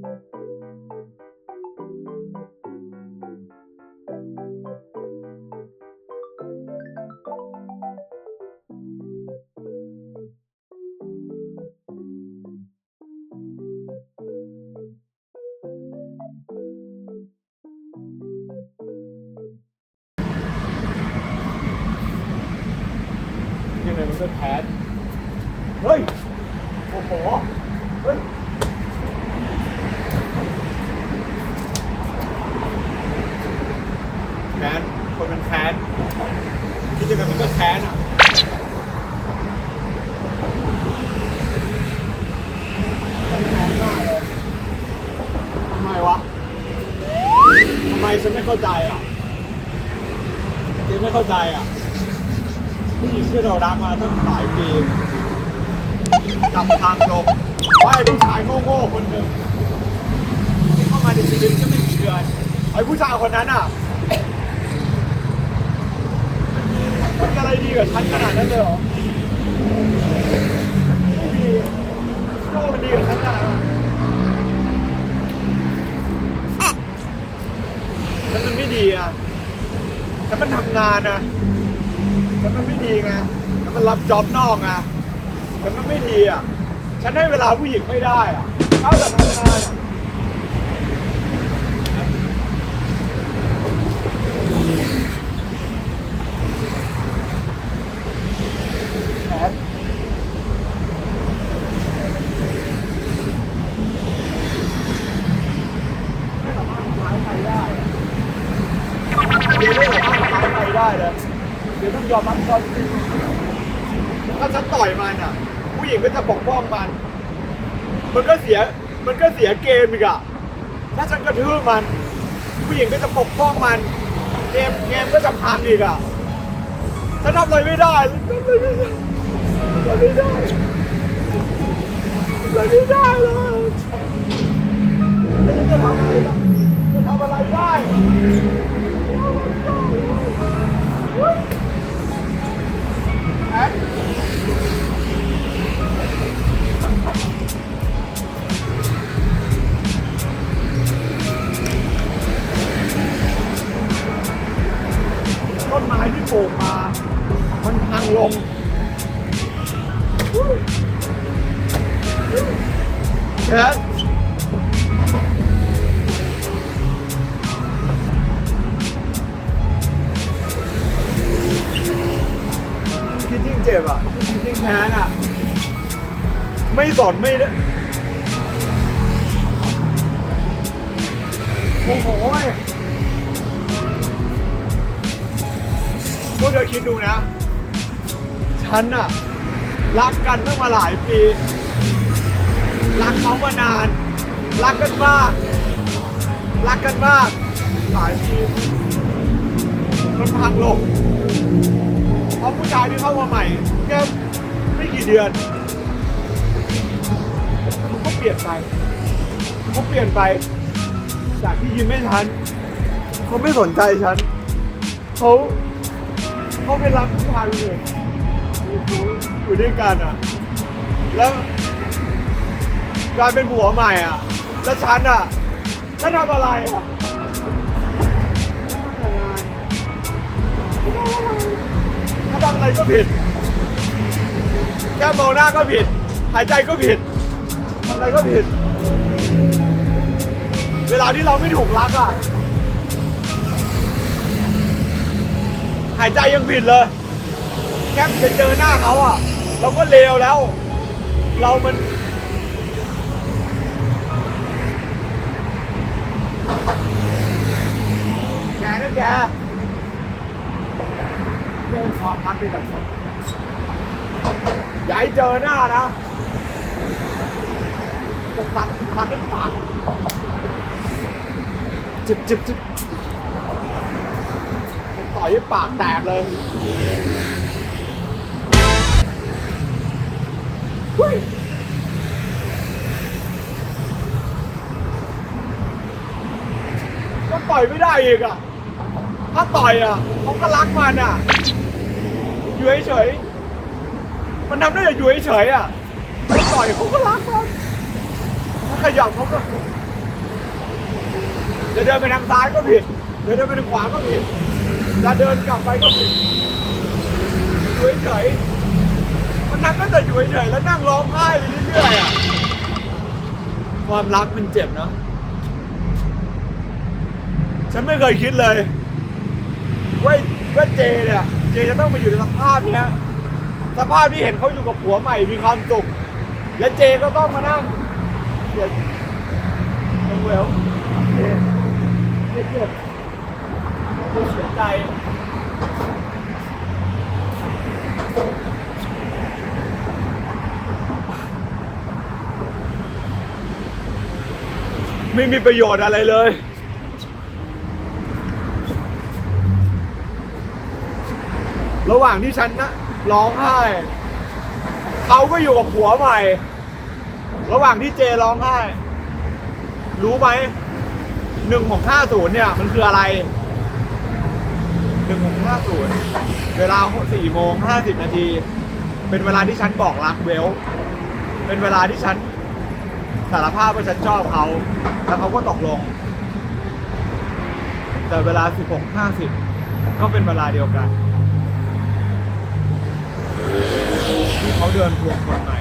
ยังไงมันก็แพ้เฮ้ย โอ้โห เฮ้ย แค้น คนมันแค้นคิดยังไงมันก็แค้นอะ มันแค้นมากเลยทำไมวะ ทำไม ฉันไม่เข้าใจอะฉันไม่เข้าใจอะผู้หญิงที่เรารักมาตั้งหลายปีกลับทางตรงว่าไอ้ผู้ชายโง่ๆคนหนึ่งที่เข้ามาในชีวิตแค่ไม่กี่เดือนไอ้ผู้ชายคนนั้นอะมันอะไรดีกับฉันขนาดนั้นเลยเหรอไม่มีโง่ดีกับฉันขนาดนั้น ฉันมันไม่ดีอะฉันมันทำงานอะแต่มันไม่ดีไงแต่มันรับจ็อบนอกไงแต่มันไม่ดีอะ ฉันให้เวลาผู้หญิงไม่ได้อะ เขาแต่ทำงานอะแผนไม่สามารถทำร้ายใครได้อะเดี๋ยวไม่สามารถทำร้ายใครได้เลย เดี๋ ยอมรับความจริงถ้าฉันต่อยมันอะ ผู้หญิงก็จะปกป้องมัน มันก็เสียมันก็เสียเกมอีกอะถ้าฉันกระทืบมัน ผู้หญิงก็จะปกป้องมัน เกมเกมก็จะพังอีกอะฉันทำอะไรไม่ได้ทำอะไรไม่ได้ทำอะไรไม่ได้ทำอะไรไม่ได้เลย มันพังลงแอนคิดยิ่งเจ็บอะคิดยิ่งแค้อะ ไม่สอนไม่ได้โอ้โห พวกเธอคิดดูนะ ฉันอะรักกันตั้งมาหลายปี รักเขามานาน รักกันมาก รักกันมาก หลายปีมันพังลงเพราะผู้ชายที่เข้ามาใหม่แค่ไม่กี่เดือนเขาก็เปลี่ยนไปเขาเปลี่ยนไป จากที่ยิ้มไม่ทันเขาไม่สนใจฉันเขา เขาไปรักผู้ชายคนอื่นอยู่ด้วยกันอะ แล้วกลายเป็นผัวใหม่อะ แล้วฉันอะฉันทำอะไรอะฉันทำอะไรก็ผิด แค่มองหน้าก็ผิด หายใจก็ผิดทำอะไรก็ผิด เวลาที่เราไม่ถูกรักอะ หายใจยังผิดเลย แค่จะเจอหน้าเขาอะ เราก็เลวแล้ว เรามันแกนะแกเรื่องความรักเป็นแบบนี้อย่าให้เจอหน้านะจะตัดตัดเป็นปากจิบจิบจิบ ต่อยปากแตกเลยก็ต่อยไม่ได้อีกอะ ถ้าต่อยอะเขาก็รักมันอะ อยู่เฉยมันทำได้แต่อยู่เฉยอะถ้าต่อยเขาก็รักมันถ้าขยับเขาก็จะเดินไปทางซ้ายก็ผิดจะเดินไปทางขวาก็ผิด จะเดินกลับไปก็ผิดอยู่เฉยๆมันนั่งก็แต่อยู่เฉยๆแล้วนั่งร้องไห้ไปเรื่อยๆอะความรักมันเจ็บเนาะฉันไม่เคยคิดเลยว่าว่าเจเนี่ยเจจะต้องมาอยู่ในสภาพเนี้ยสภาพที่เห็นเขาอยู่กับผัวใหม่มีความสุขและเจก็ต้องมานั่งเสียเวลเจเจเจ็บ เจเสียใจไม่มีประโยชน์อะไรเลย ระหว่างที่ฉันนะร้องไห้ เขาก็อยู่กับผัวใหม่ ระหว่างที่เจร้องไห้ รู้ไหมหนึ่งของห้าศูนย์เนี่ย มันคืออะไร หนึ่งของห้าศูนย์เวลาสี่โมงห้าสิบนาที เป็นเวลาที่ฉันบอกรักเวล เป็นเวลาที่ฉันสารภาพว่าฉันชอบเขา แล้วเขาก็ตกลง แต่เวลาสิบหกห้าสิบก็เป็นเวลาเดียวกันที่เขาเดินทวงคนใหม่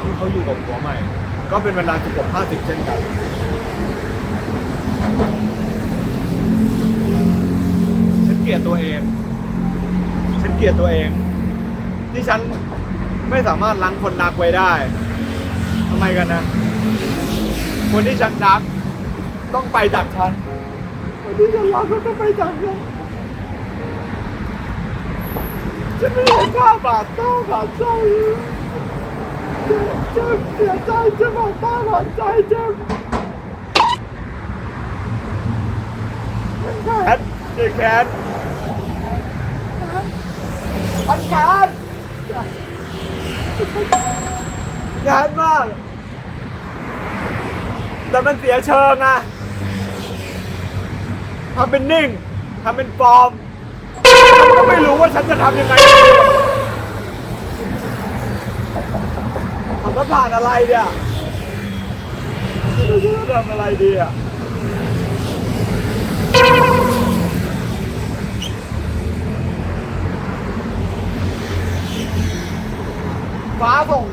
ที่เขาอยู่กับผัวใหม่ ก็เป็นเวลาสิบหกห้าสิบเช่นกัน ฉัน เกลียดตัวเอง ฉันเกลียดตัวเอง ที่ฉันไม่สามารถล้างคนรักไว้ได้ทำไมกันนะ คนที่ฉันรัก ต้องไปจากฉัน คนที่ฉันรักก็ต้องไปจากฉันฉันไม่เห็นค่าบาดเต้าบาดใจเจ็บเสียใจเจ็บบาดต้าบาดใจเจ็บแคทเด็กแคท พันแคทแคทมาก แต่มันเสียเชิงอะทำเป็นนิ่งทำเป็นปลอมก็ไม่รู้ว่าฉันจะทำยังไงทำแล้วผ่านอะไรเนี่ยไม่รู้จะทำอะไรดีอะ ฟ้าส่ง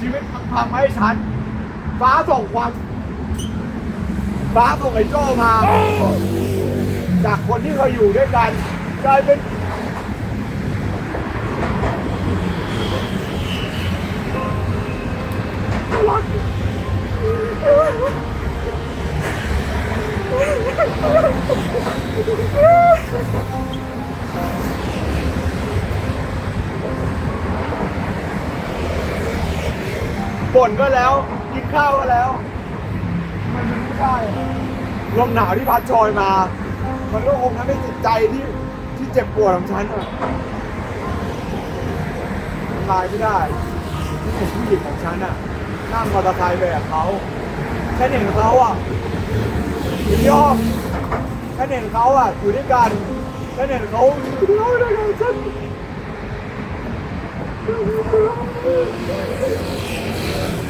ชีวิตพังๆมาให้ฉัน ฟ้าส่งความ ฟ้าส่งไอ้โจ้มา จากคนที่เคยอยู่ด้วยกันกลายเป็น บ่นก็แล้ว กินข้าวก็แล้ว มันไม่ได้ลมหนาวที่พัดโชยมา มันก็คงทำให้จิตใจที่ที่เจ็บปวดของฉันอะทำลายไม่ได้ที่เห็นผู้หญิงของฉันอะนั่งมอเตอร์ไซค์ไปกับเขาฉันเห็นเขาอะอยู่ที่ห้องฉันเห็นเขาอะอยู่ด้วยกันฉันเห็นเขาอยู่ที่ห้องด้วยกันฉัน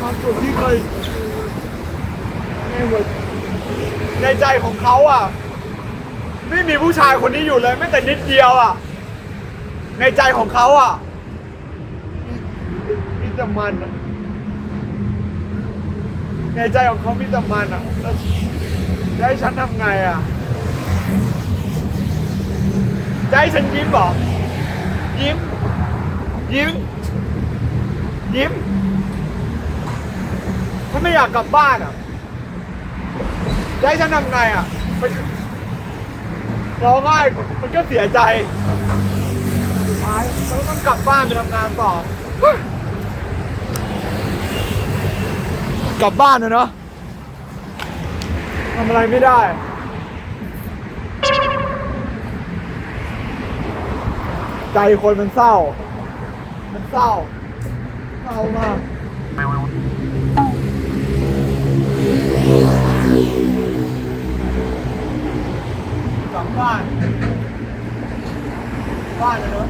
ความสุขที่เคยในหัวในใจของเขาอะ ไม่มีผู้ชายคนนี้อยู่เลยแม้แต่นิดเดียวอะ ในใจของเขาอะมีแต่มันอะในใจของเขามีแต่มันอะแล้วจะให้ฉันทำไงอะจะให้ฉันยิ้มเหรอยิ้ม ยิ้ม ยิ้มฉันไม่อยากกลับบ้านอะจะให้ฉันทำไงอะ ร้องไห้มันก็เสียใจสุดท้ายเราต้องกลับบ้านไปทำงานต่อ กลับบ้านนะเนาะทำอะไรไม่ได้ ใจคนมันเศร้า มันเศร้า เศร้ามาก กลั บ้านบ้านนะเนอะ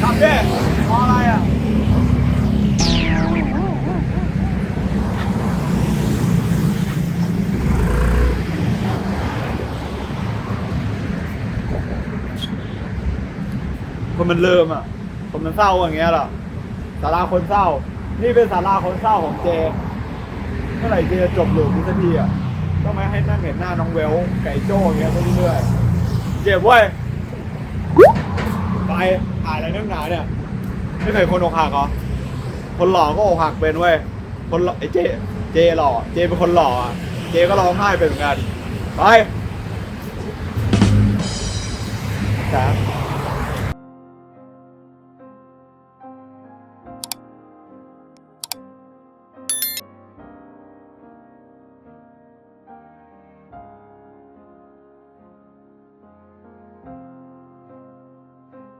ทำดิรออะไรอะคนมันเริ่มอะ คนมันเศร้าอย่างเงี้ยหรอสาราคนเศร้า นี่เป็นสาราคนเศร้าของเจเมื่อไหร่เจจบหลูกนี้สักทีอะต้องไมให้นั่งเห็นหน้าน้องเวลไก่โจ้อย่างเงี้ยไปเรื่อยๆเจ็บเว้ยไปอ่านอะไรนักหนาเนี่ย ไม่เคยคนอกหักเหรอคนหล่อก็อกหักเป็นเว้ยคนหล่อไอ้เจ เจหล่อเจเป็นคนหล่ออะเจก็ร้องไห้เป็นเหมือนกันไปครับ